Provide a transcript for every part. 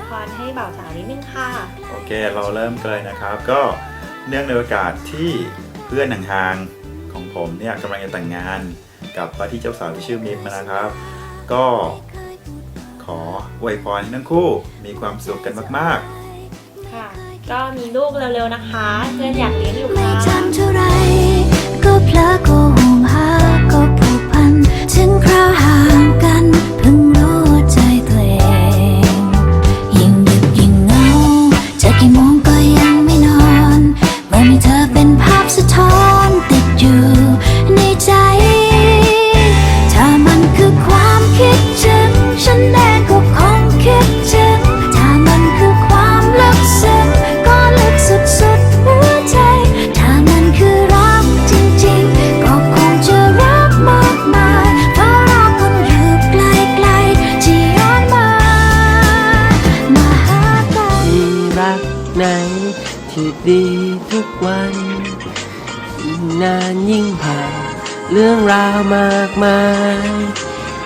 วยพรให้บ่าวสาวนิดนึงค่ะ โอเคเราเริ่มกันเลยนะครับ ก็เนื่องในโอกาสที่เพื่อนห่างๆของผมเนี่ยกำลังจะแต่งงานกับว่าที่เจ้าสาวที่ชื่อมิมนะครับ ก็ขออวยพรให้ทั้งคู่มีความสุขกันมากค่ะ ก็มีลูกเร็วๆนะคะ เพื่อนอยากเลี้ยงอยู่ไม่ค่ะทันเท่าไรก็เพลอก็ห่วงหาก็ผูกพัน ถึงคราวห่า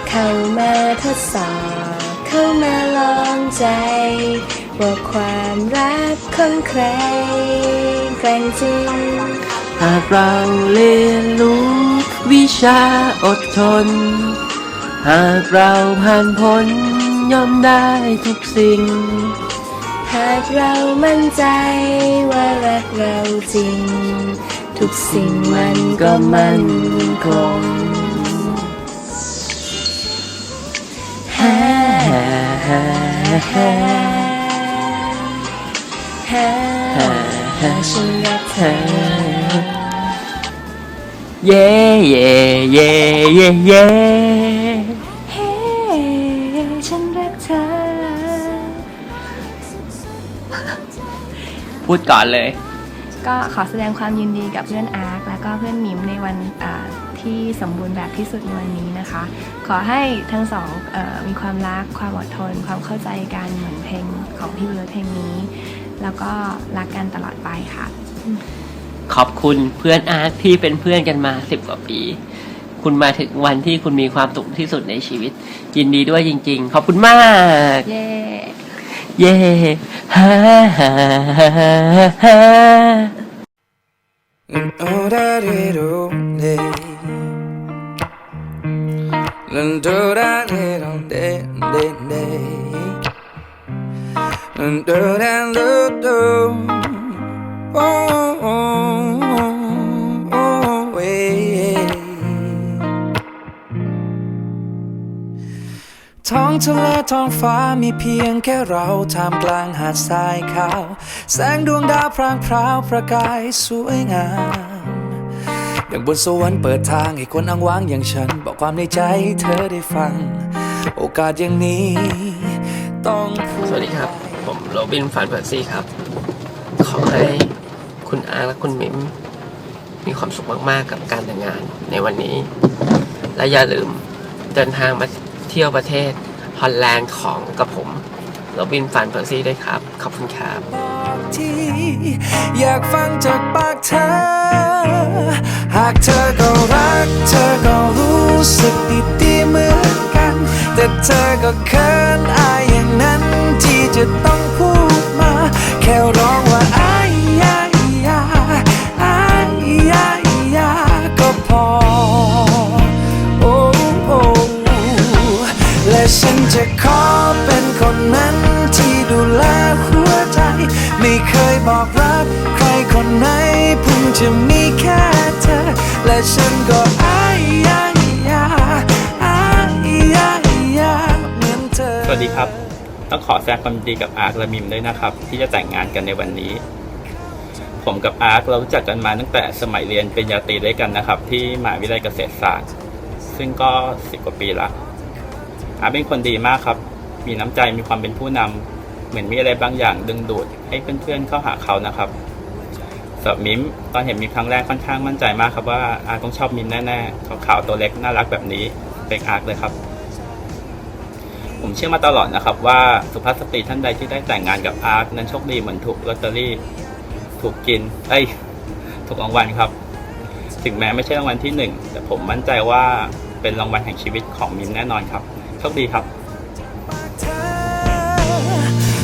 เข้ามาทดสอบ เข้ามาลองใจ ว่าความรักของใครแกร่งจริง หากเราเรียนรู้ วิชาอดทน หากเราผ่านพ้นย่อมได้ทุกสิ่ง หากเรามั่นใจว่ารักเราจริง ทุกสิ่งมันก็มั่นคง ฮ่าฮ่าฮ่าฉันรักเธอเย่เย่เย่เย่เย่เฮ้ฉันรักเธอพูดก่อนเลย ก็ขอแสดงความยินดีกับเพื่อนอาร์คแล้วก็เพื่อนมิมในวันอ่า ที่สมบูรณ์แบบที่สุดในวันนี้นะคะ ขอให้ทั้งสองเออมีความรัก ความอดทน ความเข้าใจกันเหมือนเพลงของพี่เบิร์ดเพลงนี้ แล้วก็รักกันตลอดไปค่ะ ขอบคุณเพื่อนอาร์ตที่เป็นเพื่อนกันมาสิบกว่าปี คุณมาถึงวันที่คุณมีความสุขที่สุดในชีวิต ยินดีด้วยจริง ๆ ขอบคุณมาก เย้เย่ฮ่าฮ่าฮ่าฮ่า Oh da di do de. Dun do da di do de de de. Dun do da do do. Oh oh oh oh yeah. ท้องทะเลท้องฟ้ามีเพียงแค่เราท่ามกลางหาดทรายขาว แสงดวงดาวพรางพราวประกายสวยงาม อย่างบนสวรรค์เปิดทางให้คนอ้างว้างอย่างฉัน บอกความในใจเธอได้ฟัง โอกาสอย่างนี้ ต้องพูดสวัสดีครับ ผมโรบินฟานเปอร์ซี่ครับ ขอให้คุณอาและคุณมิมมีความสุขมาก ๆ กับการแต่งงานในวันนี้ และอย่าลืมเดินทางมาเที่ยวประเทศฮอลแลนด์ของกับผมโรบินฟานเปอร์ซี่ด้วยครับ ขอบคุณครับ ที อยากฟังจากปากเธอ หากเธอก็รัก เธอก็รู้สึกดีๆเหมือนกัน แต่เธอก็เขินอายอย่างนั้นที่จะต้องพูดมา แค่ร้องว่าอายยายาอายยายาก็พอ โอ้โอ้และฉันจะขอเป็นคนนั้นที่ดูแลหัว ไม่เคยบอกรัก ใครคนไหนเพิ่งจะมีแค่เธอ และฉันก็อายยายาอายยายาเหมือนเธอ สวัสดีครับ ต้องขอแสดงความยินดีกับอาร์คและมิมด้วยนะครับ ที่จะแต่งงานกันในวันนี้ ผมกับอาร์คเรารู้จักกันมาตั้งแต่สมัยเรียนปริญญาตรีด้วยกันนะครับ ที่มหาวิทยาลัยเกษตรศาสตร์ ซึ่งก็สิบกว่าปีละอาร์คเป็นคนดีมากครับ มีน้ำใจมีความเป็นผู้นำ เหมือนมีอะไรบางอย่างดึงดูดให้เพื่อนๆเข้าหาเขานะครับสำหรับมิมตอนเห็นมิมครั้งแรกค่อนข้างมั่นใจมากครับว่าอาร์ต้องชอบมิมแน่ๆขาวๆตัวเล็กน่ารักแบบนี้เป็นอาร์เลยครับ ผมเชื่อมาตลอดนะครับว่าสุภาพสตรีท่านใดที่ได้แต่งงานกับอาร์นั้นโชคดีเหมือนถูกลอตเตอรี่ ถูกกินเอ้ยถูกรางวัลครับ ถึงแม้ไม่ใช่รางวัลที่หนึ่งแต่ผมมั่นใจว่าเป็นรางวัลแห่งชีวิตของมิมแน่นอนครับโชคดีครับ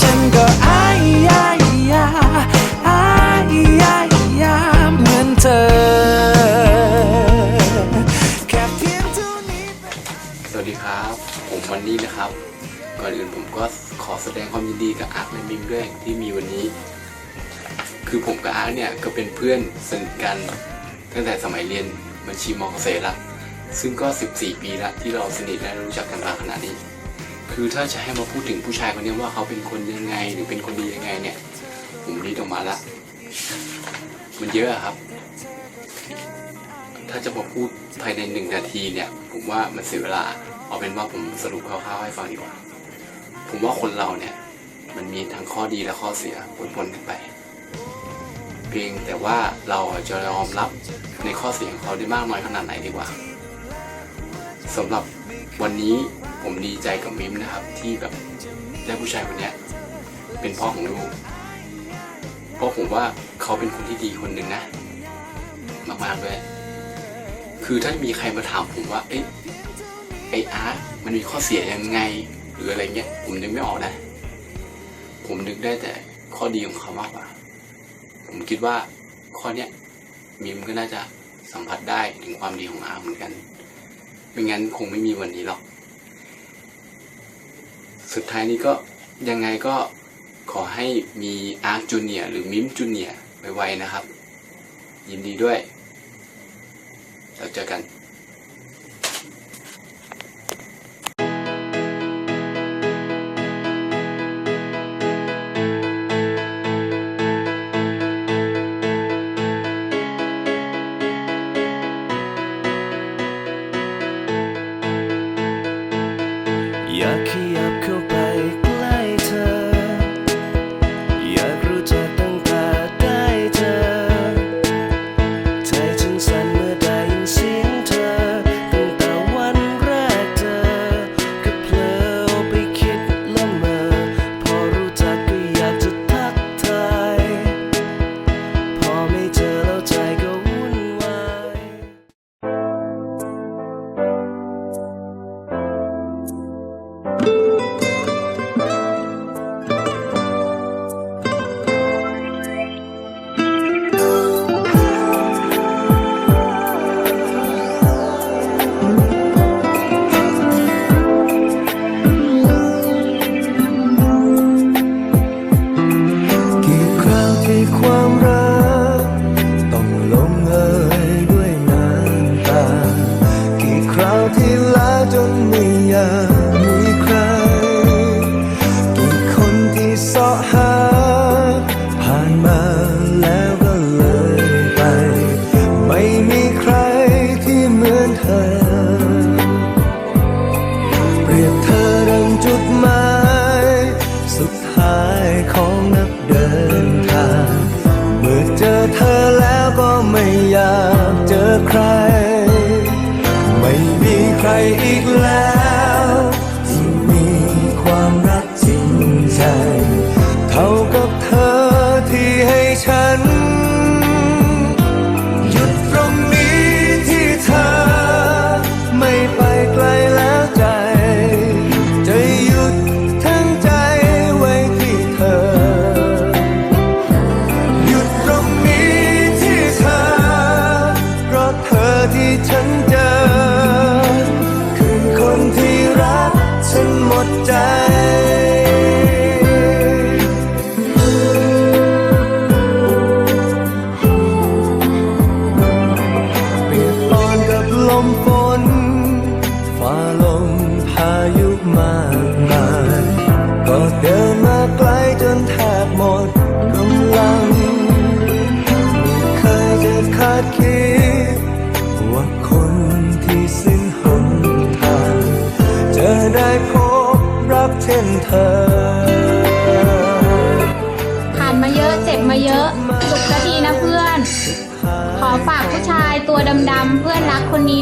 ฉันก็อายายาอายายาเหมือนเธอ แค่เพียงเท่านี้สวัสดีครับ ผมวันนี้นะครับ ก่อนอื่นผมก็ขอแสดงความยินดีกับอาร์คและมิมด้วยที่มีวันนี้ คือผมกับอาร์คเนี่ยก็เป็นเพื่อนสนิทกันตั้งแต่สมัยเรียนบัญชีมอเกษตรละซึ่งก็ 14 ปีละที่เราสนิทและรู้จักกันมาขนาดนี้ คือถ้าจะให้มาพูดถึงผู้ชายคนนี้ว่าเขาเป็นคนยังไงหรือเป็นคนดียังไงเนี่ยผมรีดออกมาละ มันเยอะอะครับ ถ้าจะมาพูดภายในหนึ่งนาทีเนี่ย ผมว่ามันเสียเวลา เอาเป็นว่าผมสรุปคร่าวๆให้ฟังดีกว่า ผมว่าคนเราเนี่ย มันมีทั้งข้อดีและข้อเสียปนๆกันไป เพียงแต่ว่าเราจะยอมรับในข้อเสียของเขาได้มากน้อยขนาดไหนดีกว่าสำหรับวันนี้ ผมดีใจกับมิมนะครับที่แบบได้ผู้ชายคนเนี้ยเป็นพ่อของลูก เพราะผมว่าเขาเป็นคนที่ดีคนหนึ่งนะ มากๆด้วยคือถ้ามีใครมาถามผมว่าเอ๊ะไออาร์ตมันมีข้อเสียยังไง หรืออะไรเงี้ย ผมนึกไม่ออกนะ ผมนึกได้แต่ข้อดีของเขามากกว่า ผมคิดว่าข้อเนี้ยมีมก็น่าจะสัมผัสได้ถึงความดีของอาร์เหมือนกัน ไม่งั้นคงไม่มีวันนี้หรอก สุดท้ายนี้ก็ยังไงก็ขอให้มีอาร์คจูเนียหรือมิมจูเนียไวๆนะครับ ยินดีด้วยแล้วเจอกัน ง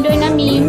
ด้วยนะมิม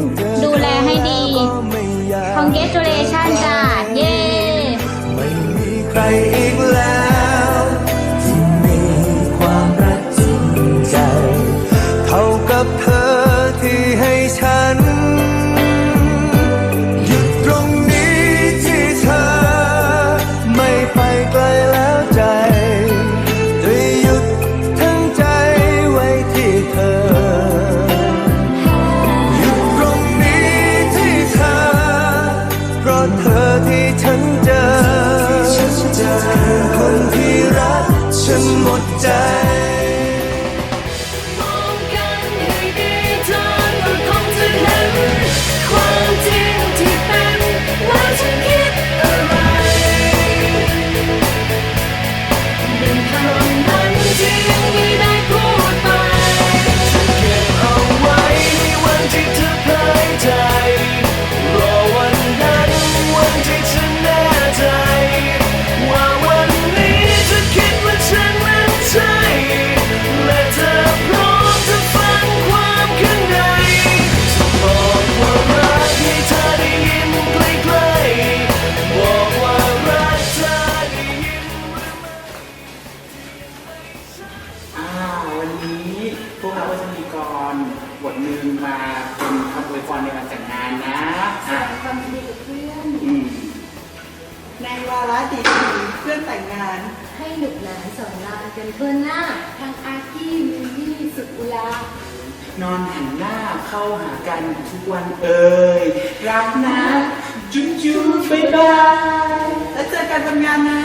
นี่สุดอุลานอนหันหน้าเข้าหากันทุกวันเอ่ยรักนะ จุ๊บจุ๊บบ๊ายบายแล้วเจอกันวันงานนะ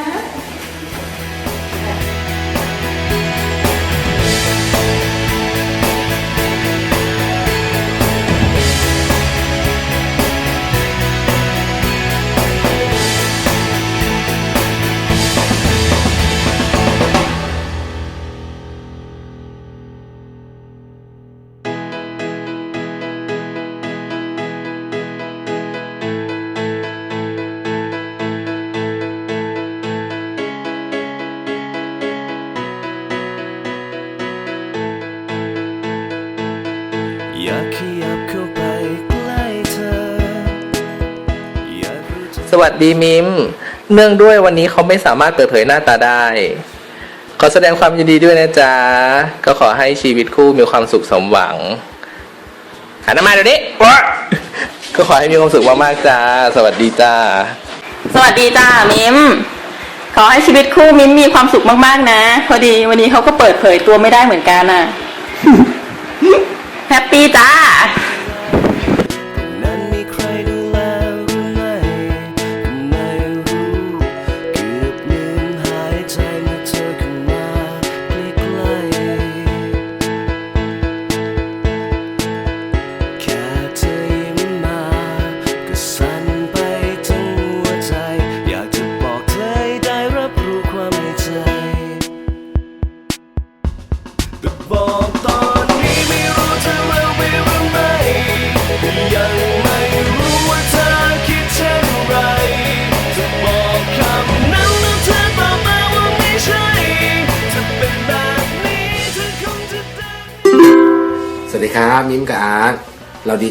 สวัสดีมิม เนื่องด้วยวันนี้เขาไม่สามารถเปิดเผยหน้าตาได้ ขอแสดงความยินดีด้วยนะจ๊ะ ก็ขอให้ชีวิตคู่มีความสุขสมหวังหันมาเดี๋ยวนี้วะก็ขอให้มีความสุขมากๆจ้า สวัสดีจ้า สวัสดีจ้ามิม ขอให้ชีวิตคู่มิมมีความสุขมากๆนะ พอดีวันนี้เขาก็เปิดเผยตัวไม่ได้เหมือนกันน่ะ แฮปปี้จ้า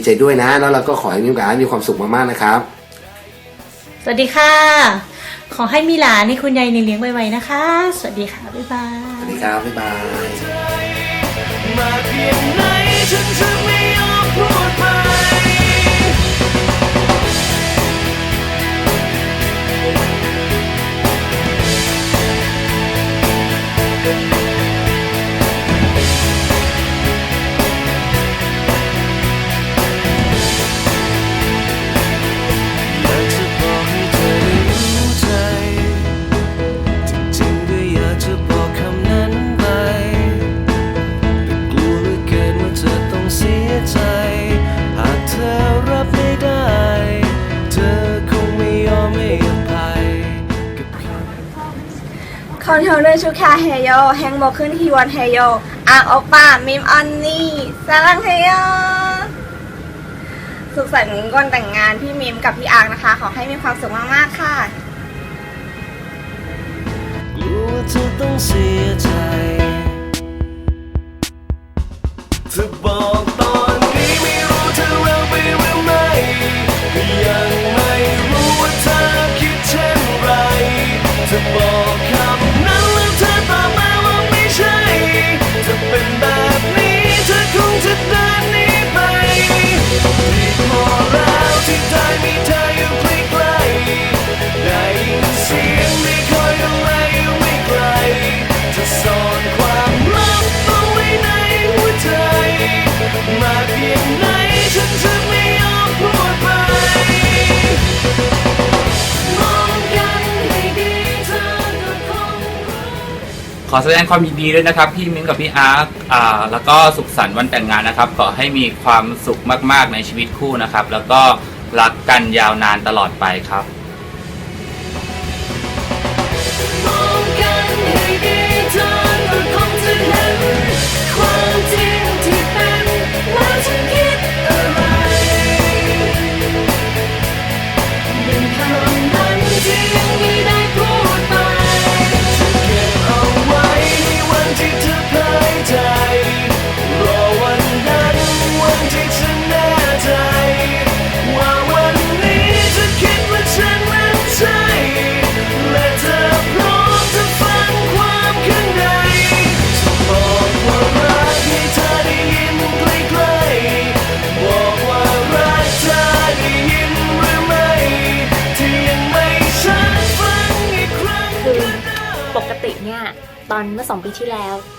ใจด้วยนะ แล้วเราก็ขอให้มิมกับอาร์ตมีความสุขมากๆนะครับ สวัสดีค่ะ ขอให้มีหลานให้คุณยายเลี้ยงไวๆนะคะ สวัสดีค่ะ บ๊ายบายสวัสดีครับ บ๊ายบาย มาเพียงไหนฉันจะ คอนเทนเนอร์ชุกชาเฮโยแฮงโมขึ้นฮีวอนเฮโยอาโอป้ามิมออนนี่สร้างเฮโยสุขสันต์ก่อนแต่งงานพี่มิมกับพี่อางนะคะ ขอให้มีความสุขมากๆค่ะรู้ว่าเธอต้องเสียใจเธอบอกตอนนี้ไม่รู้เธอเราไปหรือไม่ยังไม่รู้ว่าเธอคิดเช่นไรเธอบอก อแสดงความยินดีด้วยนะครับ พี่มิ้งกับพี่อาร์ตอ่าแล้วก็สุขสันต์วันแต่งงานนะครับ ขอให้มีความสุขมากๆในชีวิตคู่นะครับ แล้วก็รักกันยาวนานตลอดไปครับ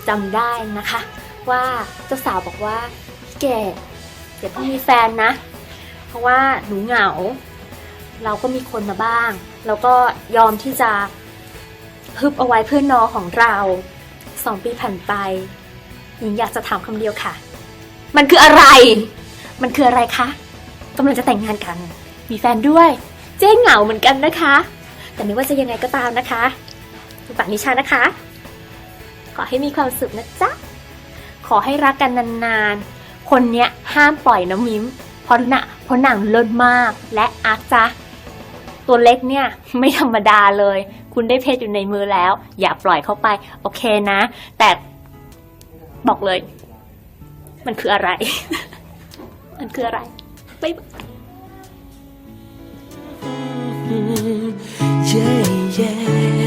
จำได้นะคะ ว่าเจ้าสาวบอกว่าพี่เกดเดี๋ยวเพิ่งมีแฟนนะ เพราะว่าหนูเหงา เราก็มีคนมาบ้าง แล้วก็ยอมที่จะฮึบเอาไว้เพื่อนนอของเราสองปีผ่านไปหญิงอยากจะถามคำเดียวค่ะ มันคืออะไร มันคืออะไรคะกำลังจะแต่งงานกัน มีแฟนด้วย เจ๊เหงาเหมือนกันนะคะ แต่ไม่ว่าจะยังไงก็ตามนะคะคุณปากนิชานะคะ ขอให้มีความสุขนะจ๊ะ ขอให้รักกันนานๆ คนเนี้ยห้ามปล่อยน้องมิมเพราะน่ะเพราะหนังเลิศมากและอาร์ตจ๊ะตัวเล็กเนี่ยไม่ธรรมดาเลย คุณได้เพชรอยู่ในมือแล้ว อย่าปล่อยเข้าไป โอเคนะ แต่บอกเลย มันคืออะไร มันคืออะไรบ๊ายบาย yeah, yeah,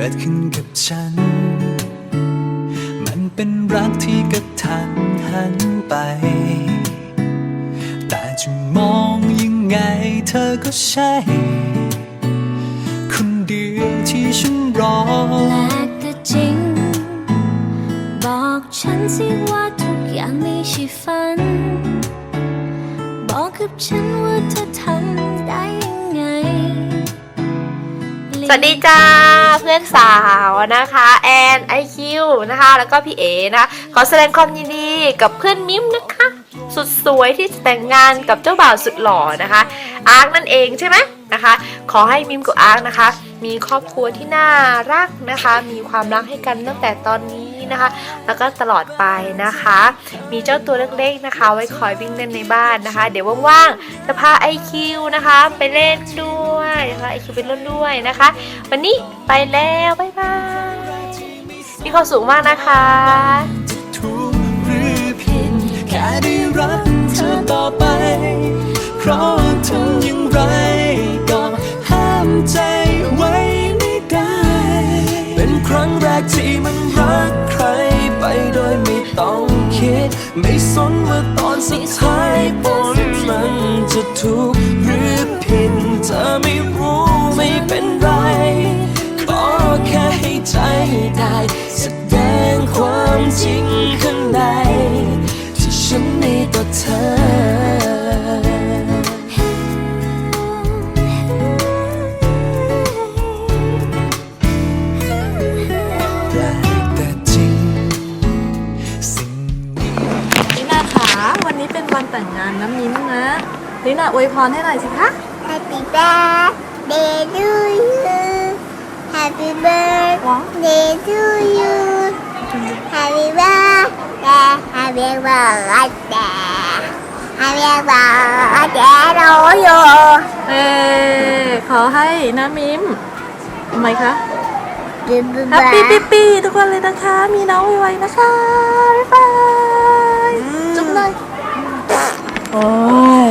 กิดขึ้นกับฉัน มันเป็นรักที่กระทันหันไป แต่จะมองยังไงเธอก็ใช่ คนเดียวที่ฉันรอแปลกแต่จริง บอกฉันสิว่าทุกอย่างไม่ใช่ฝัน บอกกับฉันว่าเธอทำ สวัสดีจ้าเพื่อนสาวนะคะแอนไอคิวนะคะ แล้วก็พี่เอนะคะขอแสดงความยินดีกับเพื่อนมิมนะคะ สุดสวยที่แต่งงานกับเจ้าบ่าวสุดหล่อนะคะอาร์คนั่นเองใช่ไหมนะคะ ขอให้มิมกับอาร์คนะคะ มีครอบครัวที่น่ารักนะคะ มีความรักให้กันตั้งแต่ตอนนี้ นะคะ แล้วก็ตลอดไปนะคะ มีเจ้าตัวเล็กๆนะคะ ไว้คอยวิ่งเล่นในบ้านนะคะ เดี๋ยวว่างๆจะพาไอคิวนะคะ ไปเล่นด้วยนะคะไอคิวไปเล่นด้วยนะคะ วันนี้ไปแล้วบ๊ายบายมีความสุขมากนะคะแค่ได้รักเธอต่อไป เพราะทำอย่างไรก็ห้ามใจไว้ไม่ได้ เป็นครั้งแรกที่มัน ต้องคิด ไม่สนว่าตอนสุดท้ายผลมันจะถูกหรือผิดเธอไม่รู้ไม่เป็นไรขอแค่ให้ใจได้แสดงความจริงข้างใน ที่ฉันมีต่อเธอ ลินาอวยพรให้หน่อยสิคะ Happy birthday to you Happy birthday to you Happy birthday Happy birthday Happy birthday to you เออขอให้น้ำมิมทำไมคะแฮปปี้ปีปีทุกคนเลยนะคะ มีน้องไวๆนะคะบ๊ายบายจุ๊บหน่อยโอ้ย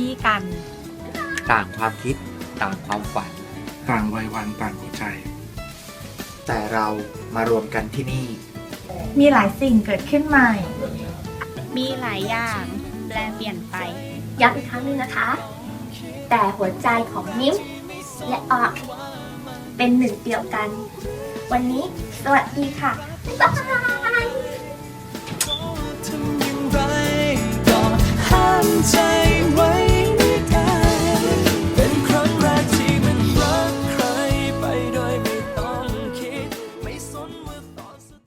ที่กัน ต่างความคิดต่างความฝัน ต่างวัยวันต่างหัวใจ แต่เรามารวมกันที่นี่ มีหลายสิ่งเกิดขึ้นใหม่ มีหลายอย่างแปลเปลี่ยนไป ย้ำอีกครั้งหนึงนะคะ แต่หัวใจของนิ้วและออก เป็นหนึ่งเดียวกัน วันนี้สวัสดีค่ะบ๊ายบาย ทำอย่างไ